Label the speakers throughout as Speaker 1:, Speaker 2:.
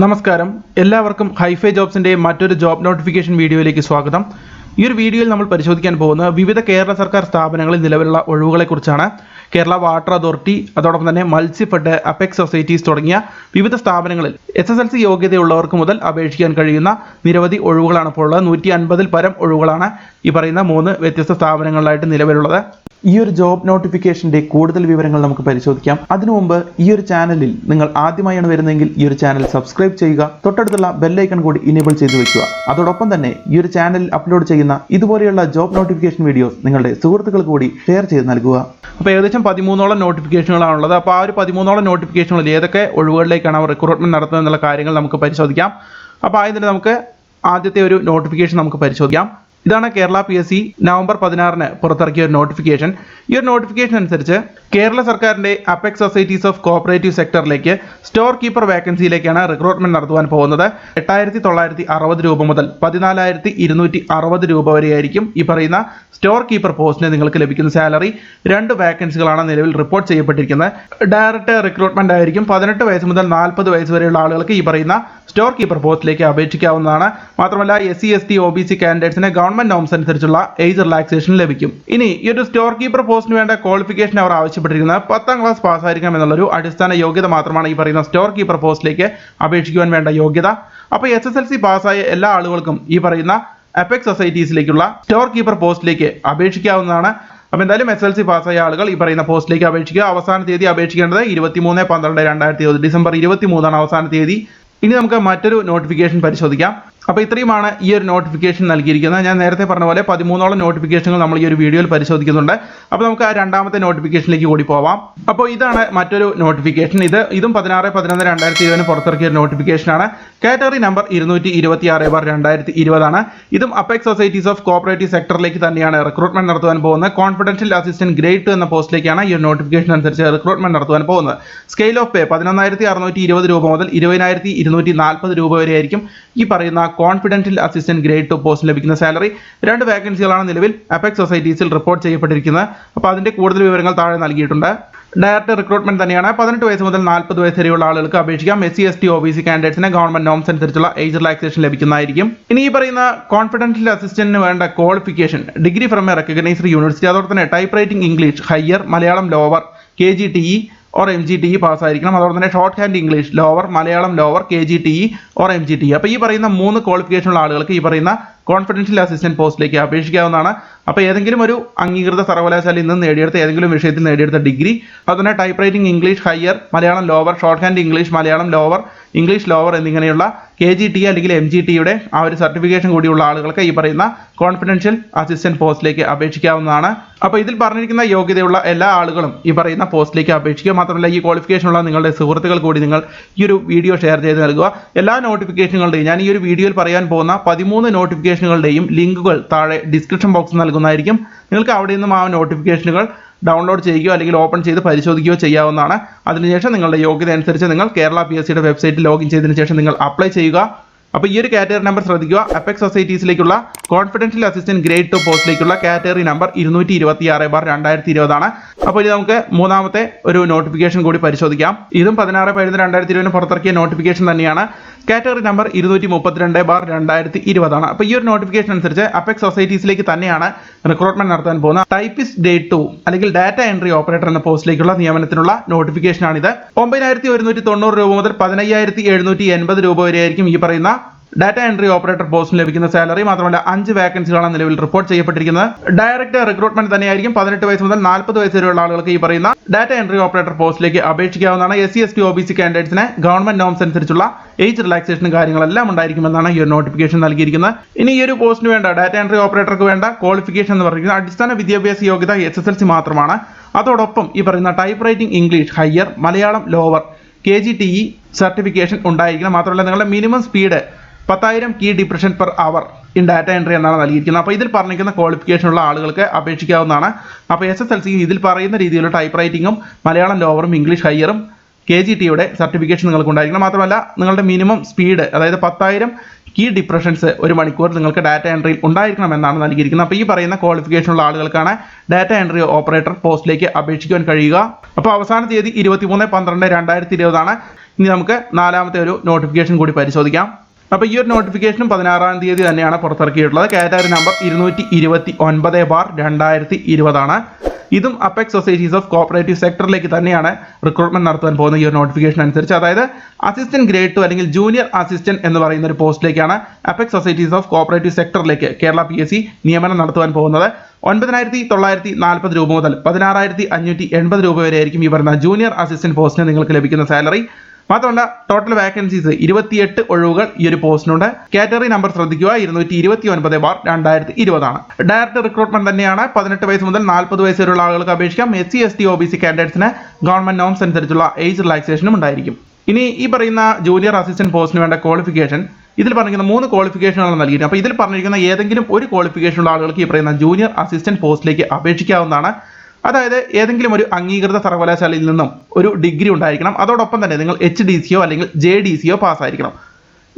Speaker 1: നമസ്കാരം. എല്ലാവർക്കും ഹൈഫൈ ജോബ്സിന്റെ മറ്റൊരു ജോബ് നോട്ടിഫിക്കേഷൻ വീഡിയോയിലേക്ക് സ്വാഗതം. ഈ ഒരു വീഡിയോയിൽ നമ്മൾ പരിശോധിക്കാൻ പോകുന്നത് വിവിധ കേരള സർക്കാർ സ്ഥാപനങ്ങളിൽ നിലവിലുള്ള ഒഴിവുകളെക്കുറിച്ചാണ്. കേരള വാട്ടർ അതോറിറ്റി അതോടൊപ്പം തന്നെ മത്സ്യഫെഡ് അപെക്സ് സൊസൈറ്റീസ് തുടങ്ങിയ വിവിധ സ്ഥാപനങ്ങളിൽ എസ് എസ് എൽ സി യോഗ്യതയുള്ളവർക്ക് മുതൽ അപേക്ഷിക്കാൻ കഴിയുന്ന നിരവധി ഒഴിവുകളാണ് ഇപ്പോൾ ഉള്ളത്. നൂറ്റി അൻപതിൽ പരം ഒഴിവുകളാണ് ഈ പറയുന്ന മൂന്ന് വ്യത്യസ്ത സ്ഥാപനങ്ങളിലായിട്ട് നിലവിലുള്ളത്. ഈ ഒരു ജോബ് നോട്ടിഫിക്കേഷന്റെ കൂടുതൽ വിവരങ്ങൾ നമുക്ക് പരിശോധിക്കാം. അതിനു മുമ്പ് ഈ ഒരു ചാനലിൽ നിങ്ങൾ ആദ്യമായാണ് വരുന്നതെങ്കിൽ ഈ ഒരു ചാനൽ സബ്സ്ക്രൈബ് ചെയ്യുക. തൊട്ടടുത്തുള്ള ബെല്ലൈക്കൺ കൂടി ഇനേബിൾ ചെയ്തു വെക്കുക. അതോടൊപ്പം തന്നെ ഈ ഒരു ചാനലിൽ അപ്ലോഡ് ചെയ്യുന്ന ഇതുപോലെയുള്ള ജോബ് നോട്ടിഫിക്കേഷൻ വീഡിയോസ് നിങ്ങളുടെ സുഹൃത്തുക്കൾ കൂടി ഷെയർ ചെയ്ത് നൽകുക. അപ്പോൾ ഏകദേശം പതിമൂന്നോളം നോട്ടിഫിക്കേഷനുകളാണുള്ളത് അപ്പോൾ ആ ഒരു പതിമൂന്നോളം നോട്ടിഫിക്കേഷനുകളിൽ ഏതൊക്കെ ഒഴിവുകളിലേക്കാണ് അവർ റിക്രൂട്ട്മെന്റ് നടത്തുന്നത് എന്നുള്ള കാര്യങ്ങൾ നമുക്ക് പരിശോധിക്കാം. അപ്പോൾ ആദ്യം തന്നെ നമുക്ക് ആദ്യത്തെ ഒരു നോട്ടിഫിക്കേഷൻ നമുക്ക് പരിശോധിക്കാം. ഇതാണ് Kerala P S C November പതിനാറിന് പുറത്തിറക്കിയ ഒരു നോട്ടിഫിക്കേഷൻ ഈ ഒരു നോട്ടിഫിക്കേഷൻ അനുസരിച്ച് കേരള സർക്കാരിന്റെ അപെക്സ് സൊസൈറ്റീസ് ഓഫ് കോപ്പറേറ്റീവ് സെക്ടറിലേക്ക് സ്റ്റോർ കീപ്പർ വാക്കൻസിയിലേക്കാണ് റിക്രൂട്ട്മെന്റ് നടത്തുവാൻ പോകുന്നത്. എട്ടായിരത്തി തൊള്ളായിരത്തി അറുപത് രൂപ മുതൽ പതിനാലായിരത്തി ഇരുന്നൂറ്റി അറുപത് രൂപ വരെയായിരിക്കും ഈ പറയുന്ന സ്റ്റോർ കീപ്പർ പോസ്റ്റിന് നിങ്ങൾക്ക് ലഭിക്കുന്ന സാലറി രണ്ട് വാക്കൻസികളാണ് നിലവിൽ റിപ്പോർട്ട് ചെയ്യപ്പെട്ടിരിക്കുന്നത്. ഡയറക്റ്റ് റിക്രൂട്ട്മെന്റ് ആയിരിക്കും. പതിനെട്ട് വയസ്സ് മുതൽ നാൽപ്പത് വയസ്സ് വരെയുള്ള ആളുകൾക്ക് ഈ പറയുന്ന സ്റ്റോർ കീപ്പർ പോസ്റ്റിലേക്ക് അപേക്ഷിക്കാവുന്നതാണ്. മാത്രമല്ല S C S T O B C കാൻഡിഡേറ്റ്സിന് norms അനുസരിച്ചുള്ള ഏജ് റിലാക്സേഷൻ ലഭിക്കും. ഇനി ഈ ഒരു സ്റ്റോർ കീപ്പർ പോസ്റ്റിന് വേണ്ട ക്വാളിഫിക്കേഷൻ അവർ ആവശ്യപ്പെട്ടിരിക്കുന്നത് പത്താം ക്ലാസ് പാസ്സായിരിക്കണം എന്നുള്ളൊരു അടിസ്ഥാന യോഗ്യത മാത്രമാണ് ഈ പറയുന്ന സ്റ്റോർ കീപ്പർ പോസ്റ്റിലേക്ക് അപേക്ഷിക്കുവാൻ വേണ്ട യോഗ്യത. അപ്പോൾ എസ് എസ് എൽ സി പാസ്സായ എല്ലാ ആളുകൾക്കും ഈ പറയുന്ന അപെക്സ് സൊസൈറ്റീസിലേക്കുള്ള സ്റ്റോർ കീപ്പർ പോസ്റ്റിലേക്ക് അപേക്ഷിക്കാവുന്നതാണ്. അപ്പോൾ എന്തായാലും എസ് എൽ സി പാസ്സായ ആളുകൾ ഈ പറയുന്ന പോസ്റ്റിലേക്ക് അപേക്ഷിക്കുക. അവസാന തീയതി അപേക്ഷിക്കേണ്ടത് ഇരുപത്തിമൂന്ന് പന്ത്രണ്ട് രണ്ടായിരത്തി ഇരുപത് ഡിസംബർ ഇരുപത്തി മൂന്നാണ് അവസാന തീയതി. ഇനി നമുക്ക് മറ്റൊരു നോട്ടിഫിക്കേഷൻ പരിശോധിക്കാം. അപ്പോൾ ഇത്രയുമാണ് ഈ ഒരു നോട്ടിഫിക്കേഷൻ നൽകിയിരിക്കുന്നത്. ഞാൻ നേരത്തെ പറഞ്ഞ പോലെ പതിമൂന്നോളം നോട്ടിഫിക്കേഷനുകൾ നമ്മൾ ഈ ഒരു വീഡിയോയിൽ പരിശോധിക്കുന്നുണ്ട്. അപ്പോൾ നമുക്ക് ആ രണ്ടാമത്തെ നോട്ടിഫിക്കേഷനിലേക്ക് കൂടി പോവാം. അപ്പോൾ ഇതാണ് മറ്റൊരു നോട്ടിഫിക്കേഷൻ ഇത് ഇതും പതിനാറ് പതിനൊന്ന് രണ്ടായിരത്തി ഇരുപതിന് പുറത്തിറക്കിയ ഒരു നോട്ടിഫിക്കേഷനാണ് കാറ്റഗറി നമ്പർ ഇരുന്നൂറ്റി ഇരുപത്തി ആറ് ബാർ രണ്ടായിരത്തി ഇരുപതാണ് ഇതും അപെക്സ് സൊസൈറ്റീസ് ഓഫ് കോപ്പറേറ്റീവ് സെക്ടറിലേക്ക് തന്നെയാണ് റിക്രൂട്ട്മെന്റ് നടത്തുവാൻ പോകുന്നത്. കോൺഫിഡൻഷ്യൽ അസിസ്റ്റന്റ് ഗ്രേഡ് ടു എന്ന പോസ്റ്റിലേക്കാണ് ഈ ഒരു നോട്ടിഫിക്കേഷൻ അനുസരിച്ച് റിക്രൂട്ട്മെന്റ് നടത്തുവാൻ പോകുന്നത്. സ്കെയിൽ ഓഫ് പേ പതിനൊന്നായിരത്തി അറുന്നൂറ്റി ഇരുപത് രൂപ മുതൽ ഇരുപതിനായിരത്തി ഇരുന്നൂറ്റി നാൽപ്പത് രൂപ വരെയായിരിക്കും ഈ പറയുന്ന confidential assistant grade two post ലഭിക്കുന്ന സാലറി രണ്ട് വേക്കൻസികളാണ് നിലവിൽ അപെക്സ് സൊസൈറ്റീസിൽ റിപ്പോർട്ട് ചെയ്യപ്പെട്ടിരിക്കുന്നത്. അപ്പോൾ അതിന്റെ കൂടുതൽ വിവരങ്ങൾ താഴെ നൽകിയിട്ടുണ്ട്. ഡയറക്റ്റ് റിക്രൂട്ട്മെന്റ് തന്നെയാണ്. പതിനെട്ട് വയസ്സ് മുതൽ നാൽപ്പത് വയസ്സ് വരെയുള്ള ആളുകൾക്ക് അപേക്ഷിക്കാം. S C S T O B C കാൻഡിഡേറ്റ്സിന് government norms അനുസരിച്ചുള്ള ഏജ് റിലാക്സേഷൻ ലഭിക്കുന്നതായിരിക്കും. ഇനി ഈ പറയുന്ന കോൺഫിഡൻഷ്യൽ അസിസ്റ്റന്റിന് വേണ്ട qualification degree from a recognised university അതോടൊപ്പം തന്നെ typewriting English higher Malayalam lower K G T E or M G T E പാസ്സായിരിക്കണം. അതോടൊപ്പം തന്നെ shorthand English lower Malayalam lower K G T or M G T അപ്പോൾ ഈ പറയുന്ന മൂന്ന് ക്വാളിഫിക്കേഷനുള്ള ആളുകൾക്ക് ഈ പറയുന്ന കോൺഫിഡൻഷ്യൽ അസിസ്റ്റന്റ് പോസ്റ്റിലേക്ക് അപേക്ഷിക്കാവുന്നതാണ്. അപ്പോൾ ഏതെങ്കിലും ഒരു അംഗീകൃത സർവകലാശാല ഇന്ന് നേടിയെടുത്ത ഏതെങ്കിലും വിഷയത്തിൽ നേടിയെടുത്ത ഡിഗ്രി അതുതന്നെ typewriting English higher Malayalam lower shorthand English Malayalam lower English lower എന്നിങ്ങനെയുള്ള കെ ജി ടി അല്ലെങ്കിൽ എം ജി ടിയുടെ ആ ഒരു സർട്ടിഫിക്കേഷൻ കൂടിയുള്ള ആളുകൾക്ക് ഈ പറയുന്ന കോൺഫിഡൻഷ്യൽ അസിസ്റ്റന്റ് പോസ്റ്റിലേക്ക് അപേക്ഷിക്കാവുന്നതാണ്. അപ്പോൾ ഇതിൽ പറഞ്ഞിരിക്കുന്ന യോഗ്യതയുള്ള എല്ലാ ആളുകളും ഈ പറയുന്ന പോസ്റ്റിലേക്ക് അപേക്ഷിക്കുക. മാത്രമല്ല ഈ ക്വാളിഫിക്കേഷൻ ഉള്ള നിങ്ങളുടെ സുഹൃത്തുക്കൾ കൂടി നിങ്ങൾ ഈ ഒരു വീഡിയോ ഷെയർ ചെയ്ത് നൽകുക. എല്ലാ നോട്ടിഫിക്കേഷനുകളുടെയും ഞാൻ ഈ ഒരു വീഡിയോയിൽ പറയാൻ പോകുന്ന പതിമൂന്ന് നോട്ടിഫിക്കേഷനുകളുടെയും ലിങ്കുകൾ താഴെ ഡിസ്ക്രിപ്ഷൻ ബോക്സിൽ നൽകുന്നതായിരിക്കും. നിങ്ങൾക്ക് അവിടെ നിന്നും ആ നോട്ടിഫിക്കേഷനുകൾ ഡൗൺലോഡ് ചെയ്യുകയോ അല്ലെങ്കിൽ ഓപ്പൺ ചെയ്ത് പരിശോധിക്കുകയോ ചെയ്യാവുന്നതാണ്. അതിനുശേഷം നിങ്ങളുടെ യോഗ്യത അനുസരിച്ച് നിങ്ങൾ കേരള പി എസ് സിയുടെ വെബ്സൈറ്റിൽ ലോഗിൻ ചെയ്തതിനു ശേഷം നിങ്ങൾ അപ്ലൈ ചെയ്യുക. അപ്പോൾ ഈ ഒരു കാറ്റഗറി നമ്പർ ശ്രദ്ധിക്കുക. അപെക്സ് സൊസൈറ്റീസിലേക്കുള്ള കോൺഫിഡൻഷ്യൽ അസിസ്റ്റന്റ് ഗ്രേഡ് ടു പോസ്റ്റിലേക്കുള്ള കാറ്റഗറി നമ്പർ ഇരുന്നൂറ്റി ഇരുപത്തി ആറ് ബാർ രണ്ടായിരത്തി ഇരുപതാണ് അപ്പോൾ ഇനി നമുക്ക് മൂന്നാമത്തെ ഒരു നോട്ടിഫിക്കേഷൻ കൂടി പരിശോധിക്കാം. ഇതും പതിനാറ് പതിനൊന്ന് രണ്ടായിരത്തി ഇരുപതിന് പുറത്തിറക്കിയ നോട്ടിഫിക്കേഷൻ തന്നെയാണ്. കാറ്റഗറി നമ്പർ ഇരുന്നൂറ്റി മുപ്പത്തിരണ്ട് ബാർ രണ്ടായിരത്തി ഇരുപതാണ് അപ്പോൾ ഈ ഒരു നോട്ടിഫിക്കേഷൻ അനുസരിച്ച് അപെക്സ് സൊസൈറ്റീസിലേക്ക് തന്നെയാണ് റിക്രൂട്ട്മെന്റ് നടത്താൻ പോകുന്ന ടൈപ്പിസ്റ്റ് ഡേ ടു അല്ലെങ്കിൽ ഡാറ്റ എൻട്രി ഓപ്പറേറ്റർ എന്ന പോസ്റ്റിലേക്കുള്ള നിയമനത്തിനുള്ള നോട്ടിഫിക്കേഷനാണിത് ഒമ്പതിനായിരത്തി ഒരുന്നൂറ്റി തൊണ്ണൂറ് രൂപ മുതൽ പതിനയ്യായിരത്തി എഴുന്നൂറ്റി എൺപത് രൂപ വരെയായിരിക്കും ഈ പറയുന്ന ഡാറ്റ എൻട്രി ഓപ്പറേറ്റർ പോസ്റ്റിന് ലഭിക്കുന്ന സാലറി മാത്രമല്ല അഞ്ച് വേക്കൻസികളാണ് നിലവിൽ റിപ്പോർട്ട് ചെയ്യപ്പെട്ടിരിക്കുന്നത്. ഡയറക്റ്റ് റിക്രൂട്ട്മെന്റ് തന്നെയായിരിക്കും പതിനെട്ട് വയസ്സ് മുതൽ നാൽപ്പത് വയസ്സ് വരെയുള്ള ആളുകൾക്ക് ഈ പറയുന്ന ഡാറ്റ എൻട്രി ഓപ്പറേറ്റർ പോസ്റ്റിലേക്ക് അപേക്ഷിക്കാവുന്നതാണ്. S C S T O B C കാൻഡിഡേറ്റ്സിന് government norms അനുസരിച്ചുള്ള ഏജ് റിലാക്സേഷനും കാര്യങ്ങളെല്ലാം ഉണ്ടായിരിക്കുമെന്നാണ് ഈ ഒരു നോട്ടിഫിക്കേഷൻ നൽകിയിരിക്കുന്നത്. ഇനി ഈ ഒരു പോസ്റ്റിന് വേണ്ട ഡാറ്റ എൻട്രി ഓപ്പറേറ്റർക്ക് വേണ്ട ക്വാളിഫിക്കേഷൻ എന്ന് പറയുന്നത് അടിസ്ഥാന വിദ്യാഭ്യാസ യോഗ്യത എസ് എസ് എൽ സി മാത്രമാണ്. അതോടൊപ്പം ഈ പറയുന്ന typewriting English higher Malayalam lower K G T E certification ഉണ്ടായിരിക്കണം. മാത്രമല്ല നിങ്ങളുടെ മിനിമം സ്പീഡ് പത്തായിരം key depression per hour in data entry എന്നാണ് നൽകിയിരിക്കുന്നത്. അപ്പോൾ ഇതിൽ പറഞ്ഞിരിക്കുന്ന ക്വാളിഫിക്കേഷൻ ഉള്ള ആളുകൾക്ക് അപേക്ഷിക്കാവുന്നതാണ്. അപ്പോൾ എസ് എസ് എൽ സി ഇതിൽ പറയുന്ന രീതിയിലുള്ള ടൈപ്പ് റൈറ്റിംഗും മലയാളം ലോവറും ഇംഗ്ലീഷ് ഹയറും കെ ജി ടിയുടെ സർട്ടിഫിക്കേഷൻ നിങ്ങൾക്ക് ഉണ്ടായിരിക്കണം മാത്രമല്ല നിങ്ങളുടെ മിനിമം സ്പീഡ് അതായത് പത്തായിരം കീ ഡിപ്രഷൻസ് ഒരു മണിക്കൂർ നിങ്ങൾക്ക് ഡാറ്റ എൻട്രിയിൽ ഉണ്ടായിരിക്കണം എന്നാണ് നൽകിയിരിക്കുന്നത്. അപ്പോൾ ഈ പറയുന്ന ക്വാളിഫിക്കേഷനുള്ള ആളുകൾക്കാണ് ഡാറ്റ എൻട്രി ഓപ്പറേറ്റർ പോസ്റ്റിലേക്ക് അപേക്ഷിക്കുവാൻ കഴിയുക. അപ്പോൾ അവസാന തീയതി ഇരുപത്തിമൂന്ന് പന്ത്രണ്ട് രണ്ടായിരത്തി ഇരുപതാണ്. ഇനി നമുക്ക് നാലാമത്തെ ഒരു നോട്ടിഫിക്കേഷൻ കൂടി പരിശോധിക്കാം. അപ്പോൾ ഈ ഒരു നോട്ടിഫിക്കേഷനും പതിനാറാം തീയതി തന്നെയാണ് പുറത്തിറക്കിയിട്ടുള്ളത്. കാറ്റഗറി നമ്പർ ഇരുന്നൂറ്റി ഇരുപത്തി ഒൻപത് ബാർ രണ്ടായിരത്തി ഇരുപതാണ് ഇതും അപ്പെക്സ് സൊസൈറ്റീസ് ഓഫ് കോപ്പറേറ്റീവ് സെക്ടറിലേക്ക് തന്നെയാണ് റിക്രൂട്ട്മെന്റ് നടത്താൻ പോകുന്ന ഈ ഒരു നോട്ടിഫിക്കേഷൻ അനുസരിച്ച്. അതായത് അസിസ്റ്റന്റ് ഗ്രേഡ് ടു അല്ലെങ്കിൽ ജൂനിയർ അസിസ്റ്റന്റ് എന്ന് പറയുന്ന ഒരു പോസ്റ്റിലേക്കാണ് അപ്പെക്സ് സൊസൈറ്റീസ് ഓഫ് കോപ്പറേറ്റീവ് സെക്ടറിലേക്ക് കേരള പി എസ് സി നിയമനം നടത്തുവാൻ പോകുന്നത്. ഒൻപതിനായിരത്തി തൊള്ളായിരത്തി നാൽപ്പത് രൂപ മുതൽ പതിനാറായിരത്തി അഞ്ഞൂറ്റി എൺപത് രൂപ വരെ ആയിരിക്കും ഈ പറയുന്ന ജൂനിയർ അസിസ്റ്റന്റ് പോസ്റ്റിന് നിങ്ങൾക്ക് ലഭിക്കുന്ന സാലറി മാത്രമല്ല ടോട്ടൽ വാക്കൻസീസ് ഇരുപത്തിയെട്ട് ഒഴിവുകൾ ഈ ഒരു പോസ്റ്റിനുണ്ട് കാറ്റഗറി നമ്പർ ശ്രദ്ധിക്കുക ഇരുന്നൂറ്റി ഇരുപത്തി ഒൻപത് ബാർ രണ്ടായിരത്തി ഇരുപതാണ് ഡയറക്റ്റ് റിക്രൂട്ട്മെന്റ് തന്നെയാണ് പതിനെട്ട് വയസ്സ് മുതൽ നാൽപ്പത് വയസ്സ് വരെയുള്ള ആളുകൾക്ക് അപേക്ഷിക്കാം. S C S T O B C കാൻഡിഡേറ്റ്സിന് government norms അനുസരിച്ചുള്ള ഏജ് റിലാക്സേഷനും ഉണ്ടായിരിക്കും. ഇനി ഈ പറയുന്ന ജൂനിയർ അസിസ്റ്റന്റ് പോസ്റ്റിന് വേണ്ട ക്വാളിഫിക്കേഷൻ ഇതിൽ പറഞ്ഞിരിക്കുന്ന മൂന്ന് ക്വാളിഫിക്കേഷനുകൾ നൽകിയിട്ട് അപ്പോൾ ഇതിൽ പറഞ്ഞിരിക്കുന്ന ഏതെങ്കിലും ഒരു ക്വാളിഫിക്കേഷനുള്ള ആളുകൾക്ക് ഈ പറയുന്ന ജൂനിയർ അസിസ്റ്റന്റ് പോസ്റ്റിലേക്ക് അപേക്ഷിക്കാവുന്നതാണ്. അതായത് ഏതെങ്കിലും ഒരു അംഗീകൃത സർവകലാശാലയിൽ നിന്നും ഒരു ഡിഗ്രി ഉണ്ടായിരിക്കണം. അതോടൊപ്പം തന്നെ നിങ്ങൾ എച്ച് ഡി സിയോ അല്ലെങ്കിൽ ജെ ഡി സിയോ പാസ്സായിരിക്കണം.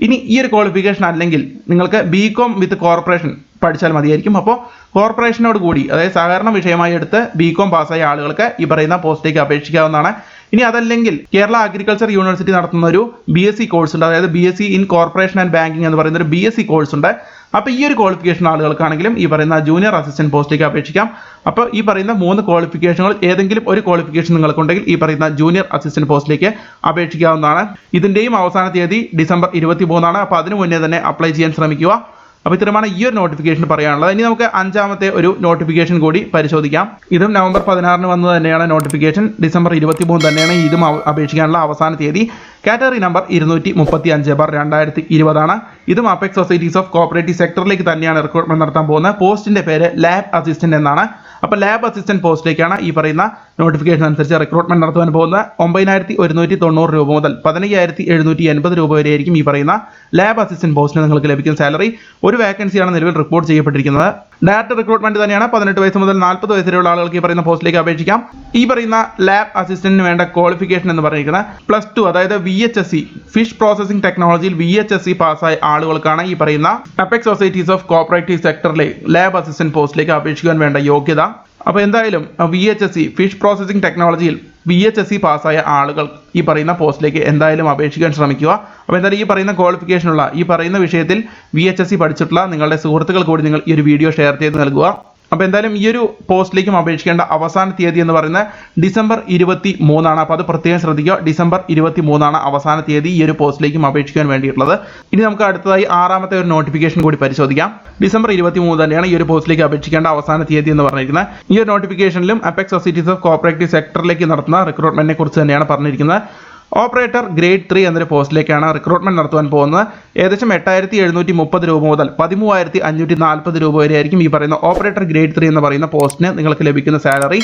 Speaker 1: ഇനി ഈ ഒരു ക്വാളിഫിക്കേഷൻ അല്ലെങ്കിൽ നിങ്ങൾക്ക് ബി കോം വിത്ത് കോർപ്പറേഷൻ പഠിച്ചാൽ മതിയായിരിക്കും. അപ്പോൾ കോർപ്പറേഷനോട് കൂടി അതായത് സഹകരണ വിഷയമായി എടുത്ത് ബി കോം പാസ്സായ ആളുകൾക്ക് ഈ പറയുന്ന പോസ്റ്റിലേക്ക് അപേക്ഷിക്കാവുന്നതാണ്. ഇനി അതല്ലെങ്കിൽ കേരള അഗ്രികൾച്ചർ യൂണിവേഴ്സിറ്റി നടത്തുന്ന ഒരു ബി എസ് സി കോഴ്സ് ഉണ്ട്. അതായത് B S C in corporation and banking എന്ന് പറയുന്ന ഒരു ബി എസ് സി കോഴ്സ് ഉണ്ട്. അപ്പോൾ ഈ ഒരു ക്വാളിഫിക്കേഷൻ ആളുകൾക്കാണെങ്കിലും ഈ പറയുന്ന ജൂനിയർ അസിസ്റ്റന്റ് പോസ്റ്റിലേക്ക് അപേക്ഷിക്കാം. അപ്പോൾ ഈ പറയുന്ന മൂന്ന് ക്വാളിഫിക്കേഷനുകൾ ഏതെങ്കിലും ഒരു ക്വാളിഫിക്കേഷൻ നിങ്ങൾക്കുണ്ടെങ്കിൽ ഈ പറയുന്ന ജൂനിയർ അസിസ്റ്റന്റ് പോസ്റ്റിലേക്ക് അപേക്ഷിക്കാവുന്നതാണ്. ഇതിന്റെയും അവസാന തീയതി ഡിസംബർ ഇരുപത്തി മൂന്നാണ് അപ്പോൾ അതിനു മുന്നേ തന്നെ അപ്ലൈ ചെയ്യാൻ ശ്രമിക്കുക. അപ്പോൾ ഇത്രയുമാണ് ഈ ഒരു നോട്ടിഫിക്കേഷൻ പറയാനുള്ളത്. ഇനി നമുക്ക് അഞ്ചാമത്തെ ഒരു നോട്ടിഫിക്കേഷൻ കൂടി പരിശോധിക്കാം. ഇതും നവംബർ പതിനാറിന് വന്നത് തന്നെയാണ് നോട്ടിഫിക്കേഷൻ ഡിസംബർ ഇരുപത്തി മൂന്ന് തന്നെയാണ് ഇതും അപേക്ഷിക്കാനുള്ള അവസാന തീയതി. കാറ്റഗറി നമ്പർ ഇരുന്നൂറ്റി മുപ്പത്തി അഞ്ച് ബാർ രണ്ടായിരത്തി ഇരുപതാണ് ഇതും അപെക്സ് സൊസൈറ്റീസ് ഓഫ് കോപ്പറേറ്റീവ് സെക്ടറിലേക്ക് തന്നെയാണ് റിക്രൂട്ട്മെന്റ് നടത്താൻ പോകുന്നത്. പോസ്റ്റിന്റെ പേര് ലാബ് അസിസ്റ്റന്റ് എന്നാണ്. അപ്പോൾ ലാബ് അസിസ്റ്റന്റ് പോസ്റ്റിലേക്കാണ് ഈ പറയുന്ന നോട്ടിഫിക്കേഷൻ അനുസരിച്ച് റിക്രൂട്ട്മെന്റ് നടത്തുവാൻ പോകുന്നത്. ഒമ്പതിനായിരത്തി ഒരുന്നൂറ്റി തൊണ്ണൂറ് രൂപ മുതൽ പതിനയ്യായിരത്തി എഴുന്നൂറ്റി എൺപത് രൂപ വരെ ആയിരിക്കും ഈ പറയുന്ന ലാബ് അസിസ്റ്റന്റ് പോസ്റ്റിന് നിങ്ങൾക്ക് ലഭിക്കുന്ന സാലറി ഒരു വാക്കൻസിയാണ് നിലവിൽ റിപ്പോർട്ട് ചെയ്യപ്പെട്ടിരിക്കുന്നത്. ഡയറക്റ്റ് റിക്രൂട്ട്മെന്റ് തന്നെയാണ്. പതിനെട്ട് വയസ്സ് മുതൽ നാൽപ്പത് വയസ്സ് വരെയുള്ള ആളുകൾക്ക് ഈ പറയുന്ന പോസ്റ്റിലേക്ക് അപേക്ഷിക്കാം. ഈ പറയുന്ന ലാബ് അസിസ്റ്റന്റിന് വേണ്ട ക്വാളിഫിക്കേഷൻ എന്ന് പറഞ്ഞിരിക്കുന്നത് പ്ലസ് ടു അതായത് V H S C fish processing ടെക്നോളജിയിൽ വി എച്ച് എസ് സി പാസ്സായ ആളുകൾക്കാണ് ഈ പറയുന്ന അപെക്സ് സൊസൈറ്റീസ് ഓഫ് കോപ്പറേറ്റീവ് സെക്ടറിലെ ലാബ് അസിസ്റ്റന്റ് പോസ്റ്റിലേക്ക് അപേക്ഷിക്കാൻ വേണ്ട യോഗ്യത. അപ്പോൾ എന്തായാലും V H S C fish processing ടെക്നോളജിയിൽ വി എച്ച് എസ് സി പാസ്സായ ആളുകൾ ഈ പറയുന്ന പോസ്റ്റിലേക്ക് എന്തായാലും അപേക്ഷിക്കാൻ ശ്രമിക്കുക. അപ്പോൾ എന്തായാലും ഈ പറയുന്ന ക്വാളിഫിക്കേഷനുള്ള ഈ പറയുന്ന വിഷയത്തിൽ വി എച്ച് എസ് സി പഠിച്ചിട്ടുള്ള നിങ്ങളുടെ സുഹൃത്തുക്കൾ കൂടി നിങ്ങൾ ഈ ഒരു വീഡിയോ ഷെയർ ചെയ്ത് നൽകുക. അപ്പോൾ എന്തായാലും ഈ ഒരു പോസ്റ്റിലേക്കും അപേക്ഷിക്കേണ്ട അവസാന തീയതി എന്ന് പറയുന്നത് ഡിസംബർ ഇരുപത്തി മൂന്നാണ് അപ്പോൾ അത് പ്രത്യേകം ശ്രദ്ധിക്കുക. ഡിസംബർ ഇരുപത്തി മൂന്നാണ് അവസാന തീയതി ഈ ഒരു പോസ്റ്റിലേക്കും അപേക്ഷിക്കാൻ വേണ്ടിയിട്ടുള്ളത്. ഇനി നമുക്ക് അടുത്തതായി ആറാമത്തെ ഒരു നോട്ടിഫിക്കേഷൻ കൂടി പരിശോധിക്കാം. ഡിസംബർ ഇരുപത്തി മൂന്ന് തന്നെയാണ് ഈ ഒരു പോസ്റ്റിലേക്ക് അപേക്ഷിക്കേണ്ട അവസാന തീയതി എന്ന് പറഞ്ഞിരിക്കുന്നത്. ഈ ഒരു നോട്ടിഫിക്കേഷനിലും അപെക്സ് സൊസൈറ്റീസ് ഓഫ് കോപ്പറേറ്റീവ് സെക്ടറിലേക്ക് നടത്തുന്ന റിക്രൂട്ട്മെന്റിനെ കുറിച്ച് തന്നെയാണ് പറഞ്ഞിരിക്കുന്നത്. ഓപ്പറേറ്റർ ഗ്രേഡ് ത്രീ എന്നൊരു പോസ്റ്റിലേക്കാണ് റിക്രൂട്ട്മെന്റ് നടത്തുവാൻ പോകുന്നത്. ഏകദേശം എട്ടായിരത്തി എഴുന്നൂറ്റി മുപ്പത് രൂപ മുതൽ പതിമൂവായിരത്തി അഞ്ഞൂറ്റി നാൽപ്പത് രൂപ വരെ ആയിരിക്കും ഈ പറയുന്ന ഓപ്പറേറ്റർ ഗ്രേഡ് ത്രീ എന്ന് പറയുന്ന പോസ്റ്റിന് നിങ്ങൾക്ക് ലഭിക്കുന്ന സാലറി.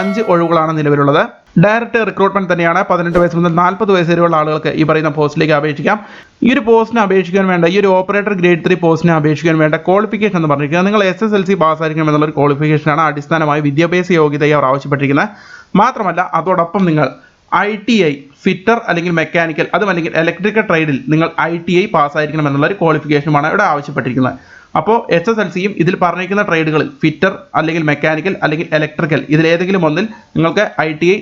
Speaker 1: അഞ്ച് ഒഴിവുകളാണ് നിലവിലുള്ളത്. ഡയറക്റ്റ് റിക്രൂട്ട്മെന്റ് തന്നെയാണ്. പതിനെട്ട് വയസ്സ് മുതൽ നാൽപ്പത് വയസ്സ് വരെയുള്ള ആളുകൾക്ക് ഈ പറയുന്ന പോസ്റ്റിലേക്ക് അപേക്ഷിക്കാം. ഈ ഒരു പോസ്റ്റിന് അപേക്ഷിക്കാൻ വേണ്ട ഈ ഒരു ഓപ്പറേറ്റർ ഗ്രേഡ് ത്രീ പോസ്റ്റിന് അപേക്ഷിക്കാൻ വേണ്ട ക്വാളിഫിക്കേഷൻ എന്ന് പറഞ്ഞിരിക്കുന്നത് നിങ്ങൾ എസ് എസ് എൽ സി പാസ്സായിരിക്കണം എന്നുള്ളൊരു ക്വാളിഫിക്കേഷനാണ് അടിസ്ഥാനമായി വിദ്യാഭ്യാസ യോഗ്യതയെ അവർ ആവശ്യപ്പെട്ടിരിക്കുന്നത്. മാത്രമല്ല അതോടൊപ്പം നിങ്ങൾ ഐ ടി ഐ ഫിറ്റർ അല്ലെങ്കിൽ മെക്കാനിക്കൽ അതും അല്ലെങ്കിൽ ഇലക്ട്രിക്കൽ ട്രേഡിൽ നിങ്ങൾ ഐ ടി ഐ പാസ്സായിരിക്കണം എന്നുള്ള ഒരു ക്വാളിഫിക്കേഷനുമാണ് ഇവിടെ ആവശ്യപ്പെട്ടിരിക്കുന്നത്. അപ്പോൾ എച്ച് എസ് എൽ സിയും ഇതിൽ പറഞ്ഞിരിക്കുന്ന ട്രേഡുകളിൽ ഫിറ്റർ അല്ലെങ്കിൽ മെക്കാനിക്കൽ അല്ലെങ്കിൽ ഇലക്ട്രിക്കൽ ഇതിലേതെങ്കിലും ഒന്നിൽ നിങ്ങൾക്ക് ഐ ടി ഐ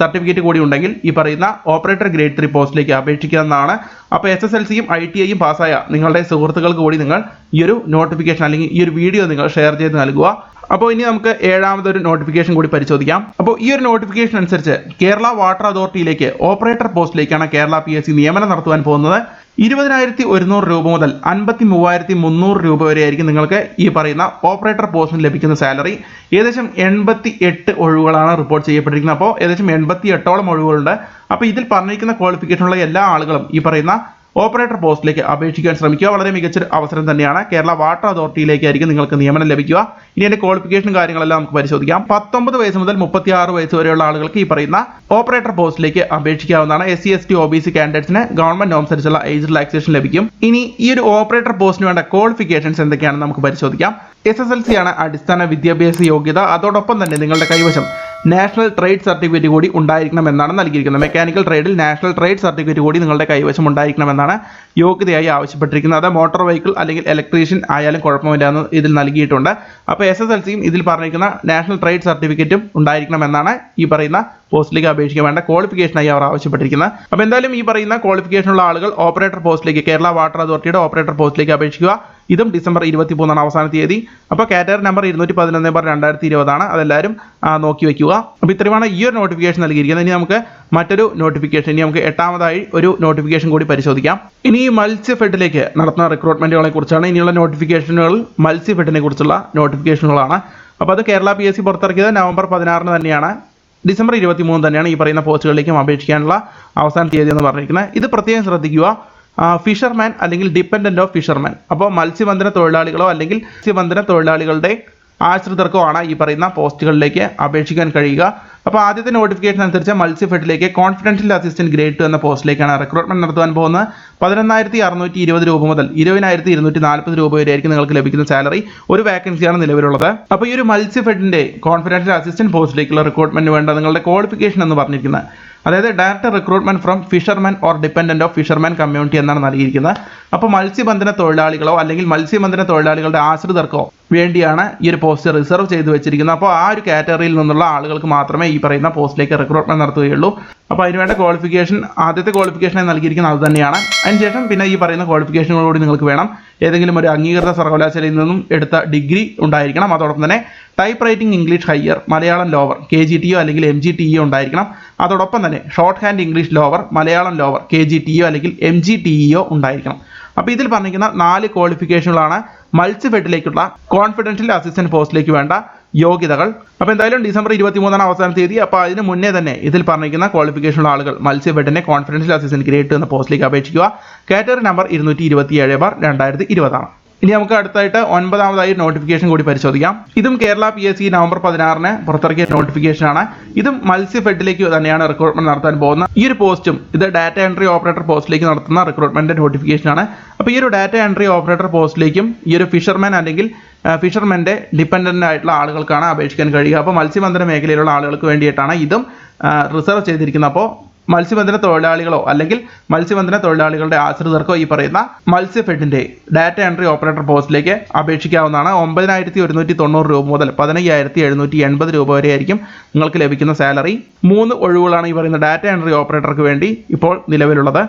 Speaker 1: സർട്ടിഫിക്കറ്റ് കൂടി ഉണ്ടെങ്കിൽ ഈ പറയുന്ന ഓപ്പറേറ്റർ ഗ്രേഡ് ത്രീ പോസ്റ്റിലേക്ക് അപേക്ഷിക്കാവുന്നതാണ് അപ്പോൾ എസ് എസ് എൽ സിയും ഐ ടി ഐയും പാസ്സായ നിങ്ങളുടെ സുഹൃത്തുക്കൾക്ക് കൂടി നിങ്ങൾ ഈ ഒരു നോട്ടിഫിക്കേഷൻ അല്ലെങ്കിൽ ഈ ഒരു വീഡിയോ നിങ്ങൾ ഷെയർ ചെയ്ത് നൽകുക. അപ്പോൾ ഇനി നമുക്ക് ഏഴാമതൊരു നോട്ടിഫിക്കേഷൻ കൂടി പരിശോധിക്കാം. അപ്പോൾ ഈ ഒരു നോട്ടിഫിക്കേഷൻ അനുസരിച്ച് കേരള വാട്ടർ അതോറിറ്റിയിലേക്ക് ഓപ്പറേറ്റർ പോസ്റ്റിലേക്കാണ് കേരള പി എസ് സി നിയമനം നടത്തുവാൻ പോകുന്നത്. ഇരുപതിനായിരത്തി ഒരുന്നൂറ് രൂപ മുതൽ അൻപത്തി മൂവായിരത്തി മുന്നൂറ് രൂപ വരെ ആയിരിക്കും നിങ്ങൾക്ക് ഈ പറയുന്ന ഓപ്പറേറ്റർ പോസ്റ്റിന് ലഭിക്കുന്ന സാലറി. ഏകദേശം എൺപത്തി എട്ട് ഒഴിവുകളാണ് റിപ്പോർട്ട് ചെയ്യപ്പെട്ടിരിക്കുന്നത്. അപ്പോൾ ഏകദേശം എൺപത്തി എട്ടോളം ഒഴിവുകളുണ്ട്. അപ്പോൾ ഇതിൽ പറഞ്ഞിരിക്കുന്ന ക്വാളിഫിക്കേഷനുള്ള എല്ലാ ആളുകളും ഈ പറയുന്ന ഓപ്പറേറ്റർ പോസ്റ്റിലേക്ക് അപേക്ഷിക്കാൻ ശ്രമിക്കുക. വളരെ മികച്ച അവസരം തന്നെയാണ്. കേരള വാട്ടർ അതോറിറ്റിയിലേക്കായിരിക്കും നിങ്ങൾക്ക് നിയമനം ലഭിക്കുക. ഇനി അതിന്റെ ക്വാളിഫിക്കേഷൻ കാര്യങ്ങളെല്ലാം നമുക്ക് പരിശോധിക്കാം. പത്തൊമ്പത് വയസ്സ് മുതൽ മുപ്പത്തി ആറ് വയസ്സ് വരെയുള്ള ആളുകൾക്ക് ഈ പറയുന്ന ഓപ്പറേറ്റർ പോസ്റ്റിലേക്ക് അപേക്ഷിക്കാവുന്നതാണ് S C S T O B C കാൻഡിഡേറ്റ്സിന് government അനുസരിച്ചുള്ള ഏജ് റിലാക്സേഷൻ ലഭിക്കും. ഇനി ഈ ഒരു ഓപ്പറേറ്റർ പോസ്റ്റിന് വേണ്ട ക്വാളിഫിക്കേഷൻസ് എന്തൊക്കെയാണെന്ന് നമുക്ക് പരിശോധിക്കാം. എസ് എസ് എൽ സി ആണ് അടിസ്ഥാന വിദ്യാഭ്യാസ യോഗ്യത. അതോടൊപ്പം തന്നെ നിങ്ങളുടെ കൈവശം നാഷണൽ ട്രേഡ് സർട്ടിഫിക്കറ്റ് കൂടി ഉണ്ടായിരിക്കണം എന്നാണ് നൽകിയിരിക്കുന്നത്. മെക്കാനിക്കൽ ട്രേഡിൽ നാഷണൽ ട്രേഡ് സർട്ടിഫിക്കറ്റ് കൂടി നിങ്ങളുടെ കൈവശം ഉണ്ടായിരിക്കണമെന്നാണ് യോഗ്യതയായി ആവശ്യപ്പെട്ടിരിക്കുന്നത്. അത് മോട്ടോർ വെഹിക്കിൾ അല്ലെങ്കിൽ ഇലക്ട്രീഷ്യൻ ആയാലും കുഴപ്പമില്ല എന്ന് ഇതിൽ നൽകിയിട്ടുണ്ട്. അപ്പോൾ എസ് എസ് എൽ സിയും ഇതിൽ പറഞ്ഞിരിക്കുന്ന നാഷണൽ ട്രേഡ് സർട്ടിഫിക്കറ്റും ഉണ്ടായിരിക്കണമെന്നാണ് ഈ പറയുന്ന പോസ്റ്റിലേക്ക് അപേക്ഷിക്കാൻ വേണ്ട ക്വാളിഫിക്കേഷനായി അവർ ആവശ്യപ്പെട്ടിരിക്കുന്നത് അപ്പോൾ എന്തായാലും ഈ പറയുന്ന ക്വാളിഫിക്കേഷനുള്ള ആളുകൾ ഓപ്പറേറ്റർ പോസ്റ്റിലേക്ക് കേരള വാട്ടർ അതോറിറ്റിയുടെ ഓപ്പറേറ്റർ പോസ്റ്റിലേക്ക് അപേക്ഷിക്കുക. ഇതും ഡിസംബർ ഇരുപത്തി മൂന്നാണ് അവസാന തീയതി. അപ്പോൾ കാറ്റഗറി നമ്പർ ഇരുന്നൂറ്റി പതിനൊന്ന് ബാർ രണ്ടായിരത്തി ഇരുപതാണ് അതെല്ലാവരും നോക്കി വെക്കുക. അപ്പോൾ ഇത്രയുമാണ് ഈ ഒരു നോട്ടിഫിക്കേഷൻ നൽകിയിരിക്കുന്നത്. ഇനി നമുക്ക് മറ്റൊരു നോട്ടിഫിക്കേഷൻ ഇനി നമുക്ക് എട്ടാമതായി ഒരു നോട്ടിഫിക്കേഷൻ കൂടി പരിശോധിക്കാം. ഇനി മത്സ്യ മത്സ്യഫെഡിലേക്ക് നടത്തുന്ന റിക്രൂട്ട്മെന്റുകളെ കുറിച്ചാണ്. ഇനിയുള്ള നോട്ടിഫിക്കേഷനുകൾ മത്സ്യഫെഡിനെ കുറിച്ചുള്ള നോട്ടിഫിക്കേഷനുകളാണ് അപ്പോൾ അത് കേരള പി എസ് സി പുറത്തിറക്കിയത് നവംബർ പതിനാറിന് തന്നെയാണ്. ഡിസംബർ ഇരുപത്തി മൂന്ന് തന്നെയാണ് ഈ പറയുന്ന പോസ്റ്റുകളിലേക്കും അപേക്ഷിക്കാനുള്ള അവസാന തീയതി എന്ന് പറഞ്ഞിരിക്കുന്നത്. ഇത് പ്രത്യേകം ശ്രദ്ധിക്കുക. ഫിഷർമാൻ അല്ലെങ്കിൽ ഡിപ്പെൻഡന്റ് ഓഫ് ഫിഷർമാൻ അപ്പോൾ മത്സ്യബന്ധന തൊഴിലാളികളോ അല്ലെങ്കിൽ മത്സ്യബന്ധന തൊഴിലാളികളുടെ ആശ്രിതർക്കോ ആണ് ഈ പറയുന്ന പോസ്റ്റുകളിലേക്ക് അപേക്ഷിക്കാൻ കഴിയുക. അപ്പോൾ ആദ്യത്തെ നോട്ടിഫിക്കേഷൻ അനുസരിച്ച് മത്സ്യഫെഡിലേക്ക് കോൺഫിഡൻഷ്യൽ അസിസ്റ്റന്റ് ഗ്രേഡ് ടു എന്ന പോസ്റ്റിലേക്കാണ് റിക്രൂട്ട്മെന്റ് നടത്തുവാൻ പോകുന്നത്. പതിനൊന്നായിരത്തി അറുന്നൂറ്റി ഇരുപത് രൂപ മുതൽ ഇരുപതിനായിരത്തി ഇരുന്നൂറ്റി നാൽപ്പത് രൂപ വരെ ആയിരിക്കും നിങ്ങൾക്ക് ലഭിക്കുന്ന സാലറി ഒരു വേക്കൻസിയാണ് നിലവിലുള്ളത്. അപ്പോൾ ഈ ഒരു മത്സ്യഫെഡിന്റെ കോൺഫിഡൻഷ്യൽ അസിസ്റ്റന്റ് പോസ്റ്റിലേക്കുള്ള റിക്രൂട്ട്മെന്റ് വേണ്ട നിങ്ങളുടെ ക്വാളിഫിക്കേഷൻ എന്ന് പറഞ്ഞിരിക്കുന്നത്. അതായത് direct recruitment from fisherman or dependent of fisherman community എന്നാണ് നൽകിയിരിക്കുന്നത്. അപ്പോൾ മത്സ്യബന്ധന തൊഴിലാളികളോ അല്ലെങ്കിൽ മത്സ്യബന്ധന തൊഴിലാളികളുടെ ആശ്രിതർക്കോ വേണ്ടിയാണ് ഈ ഒരു പോസ്റ്റ് റിസർവ് ചെയ്തു വെച്ചിരിക്കുന്നത്. അപ്പോൾ ആ ഒരു കാറ്റഗറിയിൽ നിന്നുള്ള ആളുകൾക്ക് മാത്രമേ ഈ പറയുന്ന പോസ്റ്റിലേക്ക് റിക്രൂട്ട്മെന്റ് നടത്തുകയുള്ളൂ. അപ്പോൾ അതിനുവേണ്ട ക്വാളിഫിക്കേഷൻ ആദ്യത്തെ ക്വാളിഫിക്കേഷനെ നൽകിയിരിക്കുന്നത് അത് തന്നെയാണ്. അതിനുശേഷം പിന്നെ ഈ പറയുന്ന ക്വാളിഫിക്കേഷനുകളോട് നിങ്ങൾക്ക് വേണം. ഏതെങ്കിലും ഒരു അംഗീകൃത സർവകലാശാലയിൽ നിന്നും എടുത്ത ഡിഗ്രി ഉണ്ടായിരിക്കണം. അതോടൊപ്പം തന്നെ typewriting English higher Malayalam lower K G ടിയോ അല്ലെങ്കിൽ എം ജി ടി ഇ ഉണ്ടായിരിക്കണം. അതോടൊപ്പം തന്നെ shorthand English lower Malayalam lower K G T E അല്ലെങ്കിൽ എം ജി ടി ഇ ഉണ്ടായിരിക്കണം. അപ്പോൾ ഇതിൽ പറഞ്ഞിരിക്കുന്ന നാല് ക്വാളിഫിക്കേഷനുകളാണ് മത്സ്യഫെഡിലേക്കുള്ള കോൺഫിഡൻഷ്യൽ അസിസ്റ്റന്റ് പോസ്റ്റിലേക്ക് വേണ്ട. യോഗ്യതകൾ. അപ്പോൾ എന്തായാലും ഡിസംബർ ഇരുപത്തി മൂന്നാണ് അവസാന തീയതി. അപ്പോൾ അതിന് മുന്നേ തന്നെ ഇതിൽ പറഞ്ഞിരിക്കുന്ന ക്വാളിഫിക്കേഷനുള്ള ആളുകൾ മത്സ്യബെഡിനെ കോൺഫിഡൻഷ്യൽ അസിസ്റ്റന്റ് ഗ്രേഡ് എന്ന പോസ്റ്റിലേക്ക് അപേക്ഷിക്കുക കാറ്റഗറി നമ്പർ ഇരുന്നൂറ്റി ഇരുപത്തി ഏഴ് ബാർ രണ്ടായിരത്തി ഇരുപതാണ് ഇനി നമുക്ക് അടുത്തായിട്ട് ഒൻപതാമതായി നോട്ടിഫിക്കേഷൻ കൂടി പരിശോധിക്കാം. ഇതും Kerala P S C November പതിനാറിന് പുറത്തിറക്കിയ നോട്ടിഫിക്കേഷൻ ആണ്. ഇതും മത്സ്യഫെഡിലേക്ക് തന്നെയാണ് റിക്രൂട്ട്മെന്റ് നടത്താൻ പോകുന്നത്. ഈ ഒരു പോസ്റ്റും ഇത് ഡാറ്റ എൻട്രി ഓപ്പറേറ്റർ പോസ്റ്റിലേക്ക് നടത്തുന്ന റിക്രൂട്ട്മെന്റ് നോട്ടിഫിക്കേഷൻ ആണ്. അപ്പോൾ ഈ ഒരു ഡാറ്റ എൻട്രി ഓപ്പറേറ്റർ പോസ്റ്റിലേക്കും ഈ ഒരു ഫിഷർമാൻ അല്ലെങ്കിൽ ഫിഷർമാന്റെ ഡിപ്പെൻഡന്റ് ആയിട്ടുള്ള ആളുകൾക്കാണ് അപേക്ഷിക്കാൻ കഴിയുക. അപ്പോൾ മത്സ്യബന്ധന മേഖലയിലുള്ള ആളുകൾക്ക് വേണ്ടിയിട്ടാണ് ഇതും റിസർവ് ചെയ്തിരിക്കുന്നത്. അപ്പോൾ മത്സ്യബന്ധന തൊഴിലാളികളോ അല്ലെങ്കിൽ മത്സ്യബന്ധന തൊഴിലാളികളുടെ ആശ്രിതർക്കോ ഈ പറയുന്ന മത്സ്യഫെഡിന്റെ ഡാറ്റ എൻട്രി ഓപ്പറേറ്റർ പോസ്റ്റിലേക്ക് അപേക്ഷിക്കാവുന്നതാണ്. ഒമ്പതിനായിരത്തി ഒരുന്നൂറ്റി തൊണ്ണൂറ് രൂപ മുതൽ പതിനയ്യായിരത്തി എഴുന്നൂറ്റി എൺപത് രൂപ വരെ ആയിരിക്കും നിങ്ങൾക്ക് ലഭിക്കുന്ന സാലറി മൂന്ന് ഒഴിവുകളാണ് ഈ പറയുന്ന ഡാറ്റ എൻട്രി ഓപ്പറേറ്റർക്ക് വേണ്ടി ഇപ്പോൾ നിലവിലുള്ളത്.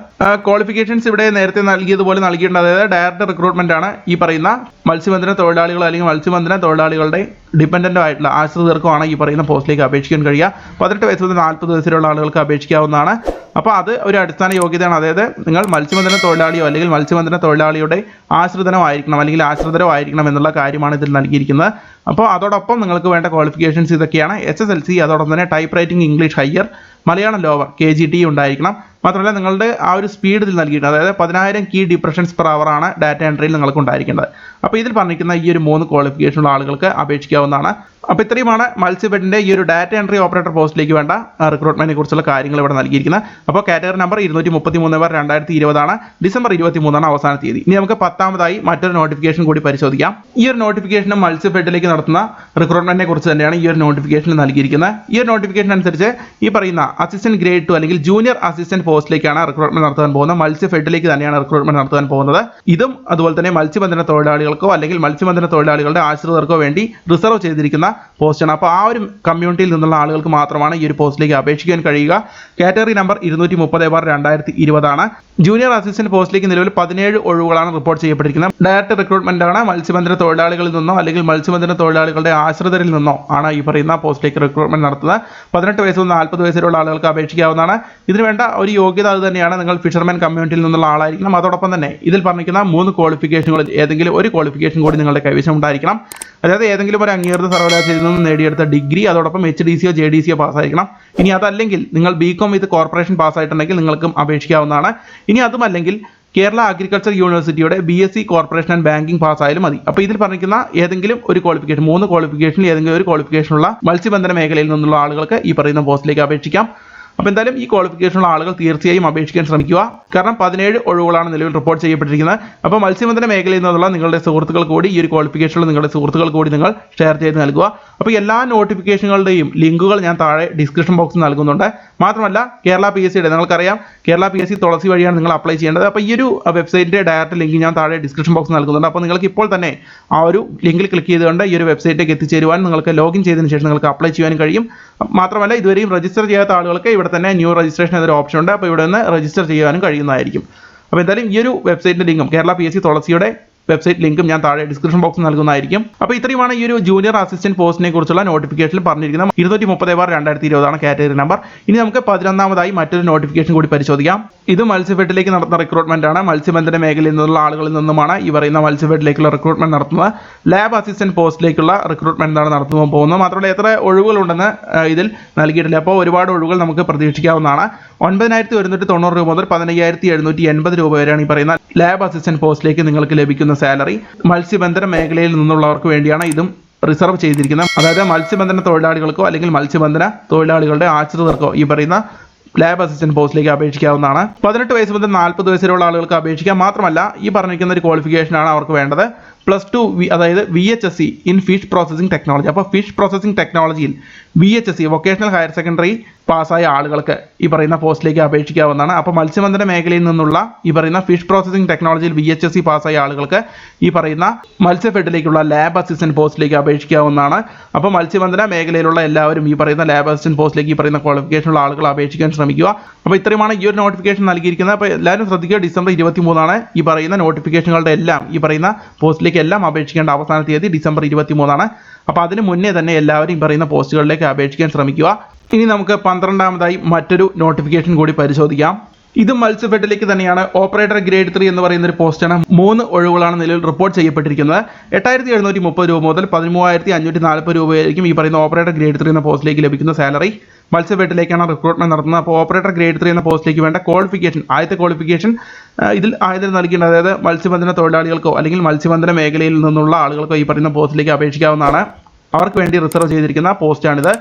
Speaker 1: ക്വാളിഫിക്കേഷൻസ് ഇവിടെ നേരത്തെ നൽകിയതുപോലെ നൽകിയിട്ടുണ്ട്. അതായത് ഡയറക്റ്റ് റിക്രൂട്ട്മെന്റ് ആണ് ഈ പറയുന്ന മത്സ്യബന്ധന തൊഴിലാളികൾ അല്ലെങ്കിൽ മത്സ്യബന്ധന തൊഴിലാളികളുടെ ഡിപ്പെൻഡന്റ് ആയിട്ടുള്ള ആശ്രിതർക്കുമാണ് ഈ പറയുന്ന പോസ്റ്റിലേക്ക് അപേക്ഷിക്കാൻ കഴിയുക. പതിനെട്ട് വയസ്സ് മുതൽ നാൽപ്പത് വയസ്സിലുള്ള ആളുകൾക്ക് അപേക്ഷിക്കാവുന്നതാണ്. അപ്പോൾ അത് ഒരു അടിസ്ഥാന യോഗ്യതയാണ്. അതായത് നിങ്ങൾ മത്സ്യബന്ധന തൊഴിലാളിയോ അല്ലെങ്കിൽ മത്സ്യബന്ധന തൊഴിലാളിയുടെ ആശ്രിതനോ ആയിരിക്കണം അല്ലെങ്കിൽ ആശ്രിതരോ ആയിരിക്കണം എന്നുള്ള കാര്യമാണ് ഇതിൽ നൽകിയിരിക്കുന്നത്. അപ്പോൾ അതോടൊപ്പം നിങ്ങൾക്ക് വേണ്ട ക്വാളിഫിക്കേഷൻസ് ഇതൊക്കെയാണ്. എസ് എസ് എൽ സി അതോടൊപ്പം തന്നെ typewriting English higher Malayalam lower K G T ഉണ്ടായിരിക്കണം. മാത്രമല്ല നിങ്ങളുടെ ആ ഒരു സ്പീഡ് ഇതിൽ നൽകിയിട്ടുണ്ട് അതായത് പതിനായിരം കീ ഡിപ്രഷൻസ് പെർ അവർ ആണ് ഡാറ്റ എൻട്രിയിൽ നിങ്ങൾക്ക് ഉണ്ടായിരിക്കേണ്ടത്. അപ്പോൾ ഇതിൽ പറഞ്ഞിരിക്കുന്ന ഈ ഒരു മൂന്ന് ക്വാളിഫിക്കേഷനുള്ള ആളുകൾക്ക് അപേക്ഷിക്കാവുന്നതാണ്. അപ്പോൾ ഇത്രയുമാണ് മത്സ്യബെഡിന്റെ ഈ ഒരു ഡാറ്റ എൻട്രി ഓപ്പറേറ്റർ പോസ്റ്റിലേക്ക് വേണ്ട റിക്രൂട്ട്മെന്റിനെ കുറിച്ചുള്ള കാര്യങ്ങൾ ഇവിടെ നൽകിയിരിക്കുന്നത്. അപ്പോൾ കാറ്റഗറി നമ്പർ ഇരുന്നൂറ്റി മുപ്പത്തി മൂന്ന് പേർ രണ്ടായിരത്തി ഇരുപതാണ് ഡിസംബർ ഇരുപത്തി മൂന്നാണ് അവസാന തീയതി. ഇനി നമുക്ക് പത്താമതായി മറ്റൊരു നോട്ടിഫിക്കേഷൻ കൂടി പരിശോധിക്കാം. ഈ ഒരു നോട്ടിഫിക്കേഷനും മത്സ്യഫെഡിലേക്ക് നടത്തുന്ന റിക്രൂട്ട്മെന്റിനെ കുറിച്ച് തന്നെയാണ് ഈ ഒരു നോട്ടിഫിക്കേഷനിൽ നൽകിയിരിക്കുന്നത്. ഈ ഒരു നോട്ടിഫിക്കേഷൻ അനുസരിച്ച് ഈ പറയുന്ന അസിസ്റ്റന്റ് ഗ്രേഡ് ടു അല്ലെങ്കിൽ ജൂനിയർ അസിസ്റ്റന്റ് പോസ്റ്റിലേക്കാണ് റിക്രൂട്ട്മെന്റ് നടത്താൻ പോകുന്നത്. മത്സ്യഫെഡിലേക്ക് തന്നെയാണ് റിക്രൂട്ട്മെന്റ് നടത്താൻ പോകുന്നത്. ഇതും അതുപോലെ തന്നെ മത്സ്യബന്ധന തൊഴിലാളികൾക്കോ അല്ലെങ്കിൽ മത്സ്യബന്ധന തൊഴിലാളികളുടെ ആശ്രിതർക്കോ വേണ്ടി റിസർവ് ചെയ്തിരിക്കുന്ന പോസ്റ്റാണ് അപ്പോൾ ആ ഒരു കമ്മ്യൂണിറ്റിയിൽ നിന്നുള്ള ആളുകൾക്ക് മാത്രമാണ് ഈ ഒരു പോസ്റ്റിലേക്ക് അപേക്ഷിക്കാൻ കഴിയുക. കാറ്റഗറി നമ്പർ ഇരുന്നൂറ്റി മുപ്പത് ബാർ രണ്ടായിരത്തി ഇരുപതാണ് ജൂനിയർ അസിസ്റ്റന്റ് പോസ്റ്റിലേക്ക് നിലവിൽ പതിനേഴ് ഒഴിവുകളാണ് റിപ്പോർട്ട് ചെയ്യപ്പെട്ടിരിക്കുന്നത്. ഡയറക്ട് റിക്രൂട്ട്മെന്റ് ആണ് മത്സ്യബന്ധന തൊഴിലാളികളിൽ നിന്നോ അല്ലെങ്കിൽ മത്സ്യബന്ധന തൊഴിലാളികളുടെ ആശ്രിതരിൽ നിന്നോ ആണ് ഈ പറയുന്ന പോസ്റ്റിലേക്ക് റിക്രൂട്ട്മെന്റ് നടത്തുന്നത്. പതിനെട്ട് വയസ്സ് മുതൽ നാൽപ്പത് വയസ്സിലുള്ള ആളുകൾക്ക് അപേക്ഷിക്കാവുന്നതാണ്. ഇതിനുവേണ്ട ഒരു യോഗ്യത അത് തന്നെയാണ്. നിങ്ങൾ ഫിഷർമാൻ കമ്മ്യൂണിറ്റിയിൽ നിന്നുള്ള ആളായിരിക്കണം. അതോടൊപ്പം തന്നെ ഇതിൽ പറഞ്ഞിരിക്കുന്ന മൂന്ന് ക്വാളിഫിക്കേഷനുകളിൽ ഏതെങ്കിലും ഒരു ക്വാളിഫിക്കേഷൻ കൂടി നിങ്ങളുടെ കൈവശം ഉണ്ടായിരിക്കണം. അതായത് ഏതെങ്കിലും ഒരു അംഗീകൃത സർവകലാശാലയിൽ നിന്ന് നേടിയെടുത്ത ഡിഗ്രി അതോടൊപ്പം എച്ച് ഡി സിയോ ജെ ഡി സിയോ പാസ്സായിരിക്കണം. ഇനി അതല്ലെങ്കിൽ നിങ്ങൾ ബി കോം വിത്ത് കോർപ്പറേഷൻ പാസ്സായിട്ടുണ്ടെങ്കിൽ നിങ്ങൾക്കും അപേക്ഷിക്കാവുന്നതാണ്. ഇനി അതുമല്ലെങ്കിൽ കേരള അഗ്രികൾച്ചർ യൂണിവേഴ്സിറ്റിയുടെ B S C corporation and banking പാസ്സായാലും മതി. അപ്പോൾ ഇതിൽ പറഞ്ഞിരിക്കുന്ന ഏതെങ്കിലും ഒരു ക്വാളിഫിക്കേഷൻ മൂന്ന് ക്വാളിഫിക്കേഷനിൽ ഏതെങ്കിലും ഒരു ക്വാളിഫിക്കേഷനുള്ള മത്സ്യബന്ധന മേഖലയിൽ നിന്നുള്ള ആളുകൾക്ക് ഈ പറയുന്ന പോസ്റ്റിലേക്ക് അപേക്ഷിക്കാം. അപ്പോൾ എന്തായാലും ഈ ക്വാളിഫിക്കേഷനുള്ള ആളുകൾ തീർച്ചയായും അപേക്ഷിക്കാൻ ശ്രമിക്കുക. കാരണം പതിനേഴ് ഒഴിവുകളാണ് നിലവിൽ റിപ്പോർട്ട് ചെയ്യപ്പെട്ടിരിക്കുന്നത്. അപ്പോൾ മത്സ്യബന്ധന മേഖലയിൽ നിന്നുള്ള നിങ്ങളുടെ സുഹൃത്തുക്കൾ കൂടി ഈ ഒരു ക്വാളിഫിക്കേഷനുള്ള നിങ്ങളുടെ സുഹൃത്തുക്കൾ കൂടി നിങ്ങൾ ഷെയർ ചെയ്ത് നൽകുക. അപ്പോൾ എല്ലാ നോട്ടിഫിക്കേഷനുകളുടെയും ലിങ്കുകൾ ഞാൻ താഴെ ഡിസ്ക്രിപ്ഷൻ ബോക്സിൽ നൽകുന്നുണ്ട്. മാത്രമല്ല കേരള പി എസ് സിയുടെ നിങ്ങൾക്കറിയാം Kerala P S C Thulasi വഴിയാണ് നിങ്ങൾ അപ്ലൈ ചെയ്യേണ്ടത്. അപ്പോൾ ഈ ഒരു വെബ്സൈറ്റിന്റെ ഡയറക്റ്റ് ലിങ്ക് ഞാൻ താഴെ ഡിസ്ക്രിപ്ഷൻ ബോക്സ് നൽകുന്നുണ്ട്. അപ്പോൾ നിങ്ങൾക്ക് ഇപ്പോൾ തന്നെ ആ ഒരു ലിങ്കിൽ ക്ലിക്ക് ചെയ്തുകൊണ്ട് ഈ ഒരു വെബ്സൈറ്റിലേക്ക് എത്തിച്ചേരുവാൻ നിങ്ങൾക്ക് ലോഗിൻ ചെയ്തതിന് ശേഷം നിങ്ങൾക്ക് അപ്ലൈ ചെയ്യാനും കഴിയും. മാത്രമല്ല ഇതുവരെയും രജിസ്റ്റർ ചെയ്യാത്ത ആളുകൾക്ക് ഇവിടെ തന്നെ ന്യൂ രജിസ്ട്രേഷൻ എന്നൊരു ഓപ്ഷൻ ഉണ്ട്. അപ്പോൾ ഇവിടെ നിന്ന് രജിസ്റ്റർ ചെയ്യാനും കഴിയുന്നതായിരിക്കും. അപ്പോൾ എന്തായാലും ഈ ഒരു വെബ്സൈറ്റിന്റെ ലിങ്കും കേരള പി എസ് സി തുളസിയുടെ വെബ്സൈറ്റ് ലിങ്കും ഞാൻ താഴെ ഡിസ്ക്രിപ്ഷൻ ബോക്സിൽ നൽകുന്നതായിരിക്കും. അപ്പോൾ ഇത്രയുമാണ് ഈ ഒരു ജൂനിയർ അസിസ്റ്റന്റ് പോസ്റ്റിനെ കുറിച്ചുള്ള നോട്ടിഫിക്കേഷനിൽ പറഞ്ഞിരിക്കുന്നത് ഇരുന്നൂറ്റി മുപ്പത് ബാർ രണ്ടായിരത്തി ഇരുപതാണ് കാറ്റഗറി നമ്പർ ഇനി നമുക്ക് പതിനൊന്നാമതായി മറ്റൊരു നോട്ടിഫിക്കേഷൻ കൂടി പരിശോധിക്കാം. ഇത് മത്സ്യഫെഡിലേക്ക് നടത്തുന്ന റിക്രൂട്ട്മെന്റ് ആണ്. മത്സ്യബന്ധന മേഖലയിൽ നിന്നുള്ള ആളുകളിൽ നിന്നുമാണ് ഈ പറയുന്ന മത്സ്യഫെഡിലേക്കുള്ള റിക്രൂട്ട്മെന്റ് നടത്തുന്നത്. ലാബ് അസിസ്റ്റന്റ് പോസ്റ്റിലേക്കുള്ള റിക്രൂട്ട്മെന്റ് ആണ് നടത്തുമ്പോൾ പോകുന്നത്. മാത്രമല്ല എത്ര ഒഴിവുകളുണ്ടെന്ന് ഇതിൽ നൽകിയിട്ടില്ല. അപ്പോൾ ഒരുപാട് ഒഴിവുകൾ നമുക്ക് പ്രതീക്ഷിക്കാവുന്നതാണ്. ഒൻപതിനായിരത്തി ഒരുന്നൂറ്റി തൊണ്ണൂറ് രൂപ മുതൽ പതിനയ്യായിരത്തി എഴുന്നൂറ്റി എൺപത് രൂപ വരെയാണ് ഈ പറയുന്ന ലാബ് അസിസ്റ്റന്റ് പോസ്റ്റിലേക്ക് നിങ്ങൾക്ക് ലഭിക്കുന്ന സാലറി മത്സ്യബന്ധന മേഖലയിൽ നിന്നുള്ളവർക്ക് വേണ്ടിയാണ് ഇതും റിസർവ് ചെയ്തിരിക്കുന്നത്. അതായത് മത്സ്യബന്ധന തൊഴിലാളികൾക്കോ അല്ലെങ്കിൽ മത്സ്യബന്ധന തൊഴിലാളികളുടെ ആശ്രിതർക്കോ ഈ പറയുന്ന ലാബ് അസിസ്റ്റന്റ് പോസ്റ്റിലേക്ക് അപേക്ഷിക്കാവുന്നതാണ്. പതിനെട്ട് വയസ്സ് മുതൽ നാൽപ്പത് വയസ്സിലുള്ള ആളുകൾക്ക് അപേക്ഷിക്കാം. മാത്രമല്ല ഈ പറഞ്ഞിരിക്കുന്ന ഒരു ക്വാളിഫിക്കേഷനാണ് അവർക്ക് വേണ്ടത്. പ്ലസ് ടു അതായത് V H S C in fish processing technology അപ്പോൾ ഫിഷ് പ്രോസസ്സിംഗ് ടെക്നോളജിയിൽ V H S C vocational higher secondary പാസ്സായ ആളുകൾക്ക് ഈ പറയുന്ന പോസ്റ്റിലേക്ക് അപേക്ഷിക്കാവുന്നതാണ്. അപ്പോൾ മത്സ്യബന്ധന മേഖലയിൽ നിന്നുള്ള ഈ പറയുന്ന ഫിഷ് പ്രോസസ്സിംഗ് ടെക്നോളജിയിൽ വി എച്ച് എസ് സി പാസ്സായ ആളുകൾക്ക് ഈ പറയുന്ന മത്സ്യഫെഡിലേക്കുള്ള ലാബ് അസിസ്റ്റന്റ് പോസ്റ്റിലേക്ക് അപേക്ഷിക്കാവുന്നതാണ്. അപ്പോൾ മത്സ്യബന്ധന മേഖലയിലുള്ള എല്ലാവരും ഈ പറയുന്ന ലാബ് അസിസ്റ്റന്റ് പോസ്റ്റിലേക്ക് ഈ പറയുന്ന ക്വാളിഫിക്കേഷനുള്ള ആളുകൾ അപേക്ഷിക്കാൻ ശ്രമിക്കുക. അപ്പോൾ ഇത്രയുമാണ് ഈ ഒരു നോട്ടിഫിക്കേഷൻ നൽകിയിരിക്കുന്നത്. അപ്പോൾ എല്ലാവരും ശ്രദ്ധിക്കുക ഡിസംബർ ഇരുപത്തി മൂന്നാണ് ഈ പറയുന്ന നോട്ടിഫിക്കേഷനുകളുടെ എല്ലാം ഈ പറയുന്ന പോസ്റ്റിലേക്ക് എല്ലാം അപേക്ഷിക്കേണ്ട അവസാന തീയതി ഡിസംബർ ഇരുപത്തി മൂന്നാണ് അപ്പോൾ അതിന് മുന്നേ തന്നെ എല്ലാവരും ഈ പറയുന്ന പോസ്റ്റുകളിലേക്ക് അപേക്ഷിക്കാൻ ശ്രമിക്കുക. ഇനി നമുക്ക് പന്ത്രണ്ടാമതായി മറ്റൊരു നോട്ടിഫിക്കേഷൻ കൂടി പരിശോധിക്കാം. ഇത് മത്സ്യഫെഡിലേക്ക് തന്നെയാണ്. ഓപ്പറേറ്റർ ഗ്രേഡ് ത്രീ എന്ന് പറയുന്ന ഒരു പോസ്റ്റാണ് മൂന്ന് ഒഴിവുകളാണ് നിലവിൽ റിപ്പോർട്ട് ചെയ്യപ്പെട്ടിരിക്കുന്നത്. എട്ടായിരത്തി എഴുന്നൂറ്റി മുപ്പത് രൂപ മുതൽ പതിമൂവായിരത്തി അഞ്ഞൂറ്റി നാൽപ്പത് രൂപയായിരിക്കും ഈ പറയുന്ന ഓപ്പറേറ്റർ ഗ്രേഡ് ത്രീ എന്ന പോസ്റ്റിലേക്ക് ലഭിക്കുന്ന സാലറി മത്സ്യഫെഡിലേക്കാണ് റിക്രൂട്ട്മെന്റ് നടത്തുന്നത്. അപ്പോൾ ഓപ്പറേറ്റർ ഗ്രേഡ് ത്രീ എന്ന പോസ്റ്റിലേക്ക് വേണ്ട ക്വാളിഫിക്കേഷൻ ആദ്യത്തെ ക്വാളിഫിക്കേഷൻ ഇതിൽ ആയതിൽ നൽകേണ്ടത് അതായത് മത്സ്യബന്ധന തൊഴിലാളികൾക്കോ അല്ലെങ്കിൽ മത്സ്യബന്ധന മേഖലയിൽ നിന്നുള്ള ആളുകൾക്കോ ഈ പറയുന്ന പോസ്റ്റിലേക്ക് അപേക്ഷിക്കാവുന്നതാണ്. അവർക്ക് വേണ്ടി റിസർവ് ചെയ്തിരിക്കുന്ന പോസ്റ്റാണിത്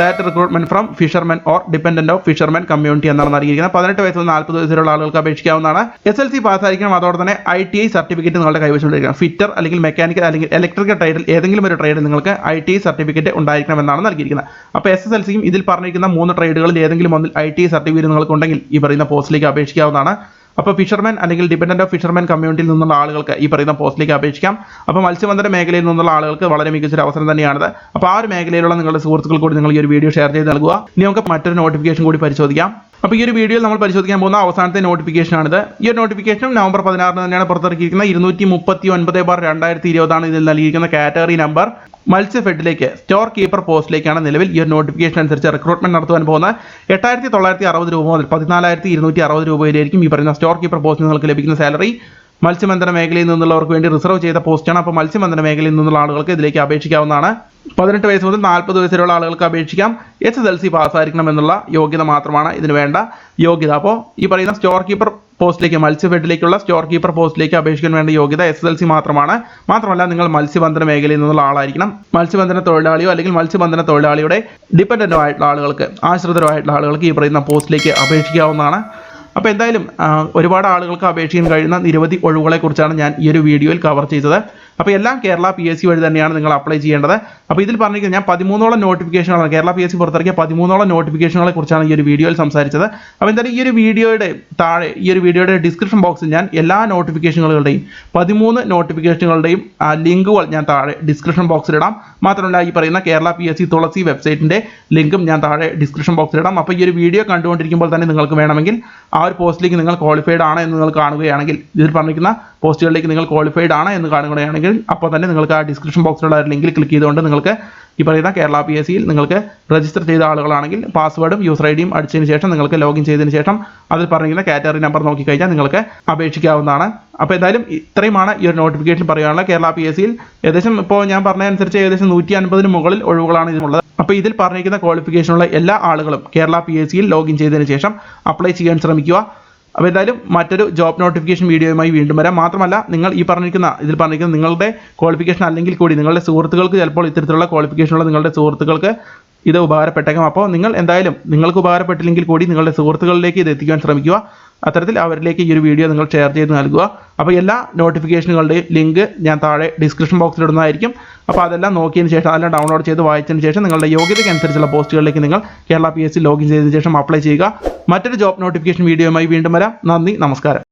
Speaker 1: direct recruitment from fishermen or dependent of fishermen community എന്നാണ് നൽകിയിരിക്കുന്നത്. പതിനെട്ട് വയസ്സ് മുതൽ നാൽപ്പത് വയസ്സിലുള്ള ആളുകൾക്ക് അപേക്ഷിക്കാവുന്നതാണ്. എസ് എൽ സി പാസ്സായിരിക്കണം അതോടെ തന്നെ ഐ ടി ഐ സർട്ടിഫിക്കറ്റ് നിങ്ങളുടെ കൈവശമുണ്ടായിരിക്കണം ഫിറ്റർ അല്ലെങ്കിൽ മെക്കാനിക്കൽ അല്ലെങ്കിൽ ഇലക്ട്രിക്കൽ ട്രേഡിൽ ഏതെങ്കിലും ഒരു ട്രേഡ് നിങ്ങൾക്ക് ഐ ടി ഐ സർട്ടിഫിക്കറ്റ് ഉണ്ടായിരിക്കണം എന്നാണ് നൽകിയിരിക്കുന്നത്. അപ്പോൾ എസ് എസ് എൽ സിയും ഇതിൽ പറഞ്ഞിരിക്കുന്ന മൂന്ന് ട്രേഡുകളിൽ ഏതെങ്കിലും ഒന്നിൽ ഐ ടി ഐ സർട്ടിഫിക്കറ്റ് നിങ്ങൾക്ക് ഉണ്ടെങ്കിൽ ഈ പറയുന്ന പോസ്റ്റിലേക്ക് അപേക്ഷിക്കാവുന്നതാണ്. അപ്പോൾ ഫിഷർമാൻ അല്ലെങ്കിൽ ഡിപെൻഡന്റ് ഓഫ് ഫിഷർമാൻ കമ്മ്യൂണിറ്റിയിൽ നിന്നുള്ള ആളുകൾക്ക് ഈ പറയുന്ന പോസ്റ്റിലേക്ക് അപേക്ഷിക്കാം. അപ്പോൾ മത്സ്യബന്ധന മേഖലയിൽ നിന്നുള്ള ആളുകൾക്ക് വളരെ മികച്ചൊരു അവസരം തന്നെയാണ് അപ്പോൾ ആ ഒരു മേഖലയിലുള്ള നിങ്ങളുടെ സുഹൃത്തുക്കൾ കൂടി നിങ്ങൾ ഈ ഒരു വീഡിയോ ഷെയർ ചെയ്ത് നൽകുക. ഇനി നമുക്ക് മറ്റൊരു നോട്ടിഫിക്കേഷൻ കൂടി പരിശോധിക്കാം. അപ്പോൾ ഈ ഒരു വീഡിയോയിൽ നമ്മൾ പരിശോധിക്കാൻ പോകുന്ന അവസാനത്തെ നോട്ടിഫിക്കേഷൻ ആണിത്. ഈ ഒരു നോട്ടിഫിക്കേഷൻ നവംബർ പതിനാറിന് തന്നെയാണ് പുറത്തിറക്കിയിരിക്കുന്നത്. ഇരുന്നൂറ്റി മുപ്പത്തി ഒൻപത് ബാർ രണ്ടായിരത്തി ഇരുപതാണ് ഇതിൽ നൽകിയിരിക്കുന്ന കാറ്റഗറി നമ്പർ മത്സ്യഫെഡിലേക്ക് സ്റ്റോർ കീപ്പർ പോസ്റ്റിലേക്കാണ് നിലവിൽ ഈ ഒരു നോട്ടിഫിക്കേഷൻ അനുസരിച്ച് റിക്രൂട്ട്മെന്റ് നടത്തുവാൻ പോകുന്ന എട്ടായിരത്തി തൊള്ളായിരത്തി അറുപത് രൂപ മുതൽ പതിനാലായിരത്തി ഇരുന്നൂറ്റി അറുപത് രൂപയിലായിരിക്കും ഈ പറയുന്ന സ്റ്റോർ കീപ്പർ പോസ്റ്റിൽ നിങ്ങൾക്ക് ലഭിക്കുന്ന സാലറി മത്സ്യബന്ധന മേഖലയിൽ നിന്നുള്ളവർക്ക് വേണ്ടി റിസർവ് ചെയ്ത പോസ്റ്റാണ് അപ്പോൾ മത്സ്യബന്ധന മേഖലയിൽ നിന്നുള്ള ആളുകൾക്ക് ഇതിലേക്ക് അപേക്ഷിക്കാവുന്നതാണ്. പതിനെട്ട് വയസ്സ് മുതൽ നാൽപ്പത് വയസ്സുള്ള ആളുകൾക്ക് അപേക്ഷിക്കാം. എച്ച് എസ് എൽ സി പാസ്സായിരിക്കണം എന്നുള്ള യോഗ്യത മാത്രമാണ് ഇതിന് വേണ്ട യോഗ്യത. അപ്പോൾ ഈ പറയുന്ന സ്റ്റോർ കീപ്പർ പോസ്റ്റിലേക്ക് മത്സ്യഫെഡിലേക്കുള്ള സ്റ്റോർ കീപ്പർ പോസ്റ്റിലേക്ക് അപേക്ഷിക്കാൻ വേണ്ട യോഗ്യത എസ് എസ് എൽ സി മാത്രമാണ്. മാത്രമല്ല നിങ്ങൾ മത്സ്യബന്ധന മേഖലയിൽ നിന്നുള്ള ആളായിരിക്കണം. മത്സ്യബന്ധന തൊഴിലാളിയോ അല്ലെങ്കിൽ മത്സ്യബന്ധന തൊഴിലാളിയുടെ ഡിപ്പെൻഡന്റോ ആയിട്ടുള്ള ആളുകൾക്ക് ആശ്രിതരായിട്ടുള്ള ആളുകൾക്ക് ഈ പറയുന്ന പോസ്റ്റിലേക്ക് അപേക്ഷിക്കാവുന്നതാണ്. അപ്പോൾ എന്തായാലും ഒരുപാട് ആളുകൾക്ക് അപേക്ഷിക്കാൻ കഴിയുന്ന നിരവധി ഒഴിവുകളെക്കുറിച്ചാണ് ഞാൻ ഈ ഒരു വീഡിയോയിൽ കവർ ചെയ്തത്. അപ്പോൾ എല്ലാം കേരള പി എസ് സി വഴി തന്നെയാണ് നിങ്ങൾ അപ്ലൈ ചെയ്യേണ്ടത്. അപ്പോൾ ഇതിൽ പറഞ്ഞിരിക്കുന്നത് ഞാൻ പതിമൂന്നോളം നോട്ടിഫിക്കേഷനുകളാണ് കേരള പി എസ് സി പുറത്തിറക്കിയ പതിമൂന്നോളം നോട്ടിഫിക്കേഷനുകളെ കുറിച്ചാണ് ഈ ഒരു വീഡിയോയിൽ സംസാരിച്ചത്. അപ്പോൾ എന്തായാലും ഈ ഒരു വീഡിയോയുടെ താഴെ ഈ ഒരു വീഡിയോയുടെ ഡിസ്ക്രിപ്ഷൻ ബോക്സിൽ ഞാൻ എല്ലാ നോട്ടിഫിക്കേഷനുകളുടെയും പതിമൂന്ന് നോട്ടിഫിക്കേഷനുകളുടെയും ലിങ്കുകൾ ഞാൻ താഴെ ഡിസ്ക്രിപ്ഷൻ ബോക്സിൽ ഇടാം. മാത്രമല്ല ഈ പറയുന്ന Kerala P S C Thulasi വെബ്സൈറ്റിന്റെ ലിങ്കും ഞാൻ താഴെ ഡിസ്ക്രിപ്ഷൻ ബോക്സിൽ ഇടാം. അപ്പോൾ ഈ ഒരു വീഡിയോ കണ്ടുകൊണ്ടിരിക്കുമ്പോൾ തന്നെ നിങ്ങൾക്ക് വേണമെങ്കിൽ ആ ഒരു പോസ്റ്റിലേക്ക് നിങ്ങൾ ക്വാളിഫൈഡ് ആണ് എന്ന് നിങ്ങൾ കാണുകയാണെങ്കിൽ ഇതിൽ പറഞ്ഞിരിക്കുന്ന പോസ്റ്റുകളിലേക്ക് നിങ്ങൾ ക്വാളിഫൈഡ് ആണ് എന്ന് കാണുകയാണെങ്കിൽ അപ്പോൾ തന്നെ നിങ്ങൾക്ക് ആ ഡിസ്ക്രിപ്ഷൻ ബോക്സിലുള്ള ലിങ്കിൽ ക്ലിക്ക് ചെയ്തുകൊണ്ട് നിങ്ങൾക്ക് ഈ പറയുന്ന കേരള പി എസ് സിയിൽ നിങ്ങൾക്ക് രജിസ്റ്റർ ചെയ്ത ആളുകളാണെങ്കിൽ പാസ്വേഡും യൂസർ ഐ ഡിയും അടിച്ചതിന് ശേഷം നിങ്ങൾക്ക് ലോഗിൻ ചെയ്തതിന് ശേഷം അതിൽ പറഞ്ഞിരിക്കുന്ന കാറ്റഗറി നമ്പർ നോക്കിക്കഴിഞ്ഞാൽ നിങ്ങൾക്ക് അപേക്ഷിക്കാവുന്നതാണ്. അപ്പോൾ എന്തായാലും ഇത്രയുമാണ് ഈ ഒരു നോട്ടിഫിക്കേഷൻ പറയാനുള്ള കേരള പി എസ് സിയിൽ ഏകദേശം ഇപ്പോൾ ഞാൻ പറഞ്ഞതനുസരിച്ച് ഏകദേശം നൂറ്റി അൻപതിന് മുകളിൽ ഒഴിവുകളാണ് ഇതിനുള്ളത്. അപ്പോൾ ഇതിൽ പറഞ്ഞിരിക്കുന്ന ക്വാളിഫിക്കേഷനുള്ള എല്ലാ ആളുകളും കേരള പി എസ് സിയിൽ ലോഗിൻ ചെയ്തതിന് ശേഷം അപ്ലൈ ചെയ്യാൻ ശ്രമിക്കുക. അപ്പോൾ എന്തായാലും മറ്റൊരു ജോബ് നോട്ടിഫിക്കേഷൻ വീഡിയോയുമായി വീണ്ടും വരാം. മാത്രമല്ല നിങ്ങൾ ഈ പറഞ്ഞിരിക്കുന്ന ഇതിൽ പറഞ്ഞിരിക്കുന്ന നിങ്ങളുടെ ക്വാളിഫിക്കേഷൻ അല്ലെങ്കിൽ കൂടി നിങ്ങളുടെ സുഹൃത്തുക്കൾക്ക് ചിലപ്പോൾ ഇത്തരത്തിലുള്ള ക്വാളിഫിക്കേഷനുള്ള നിങ്ങളുടെ സുഹൃത്തുക്കൾക്ക് ഇത് ഉപകാരപ്പെട്ടേക്കാം. അപ്പോൾ നിങ്ങൾ എന്തായാലും നിങ്ങൾക്ക് ഉപകാരപ്പെട്ടില്ലെങ്കിൽ കൂടി നിങ്ങളുടെ സുഹൃത്തുക്കളിലേക്ക് ഇത് എത്തിക്കാൻ ശ്രമിക്കുക. അത്തരത്തിൽ അവരിലേക്ക് ഈ ഒരു വീഡിയോ നിങ്ങൾ ഷെയർ ചെയ്ത് നൽകുക. അപ്പോൾ എല്ലാ നോട്ടിഫിക്കേഷനുകളുടെയും ലിങ്ക് ഞാൻ താഴെ ഡിസ്ക്രിപ്ഷൻ ബോക്സിൽ ഇടുന്നതായിരിക്കും. അപ്പോൾ അതെല്ലാം നോക്കിയതിന് ശേഷം അതെല്ലാം ഡൗൺലോഡ് ചെയ്ത് വായിച്ചതിന് ശേഷം നിങ്ങളുടെ യോഗ്യതയ്ക്ക് അനുസരിച്ചുള്ള പോസ്റ്റുകളിലേക്ക് നിങ്ങൾ Kerala P S C login ചെയ്തതിന് ശേഷം അപ്ലൈ ചെയ്യുക. മറ്റൊരു ജോബ് നോട്ടിഫിക്കേഷൻ വീഡിയോയുമായി വീണ്ടും വരാം. നന്ദി നമസ്കാരം.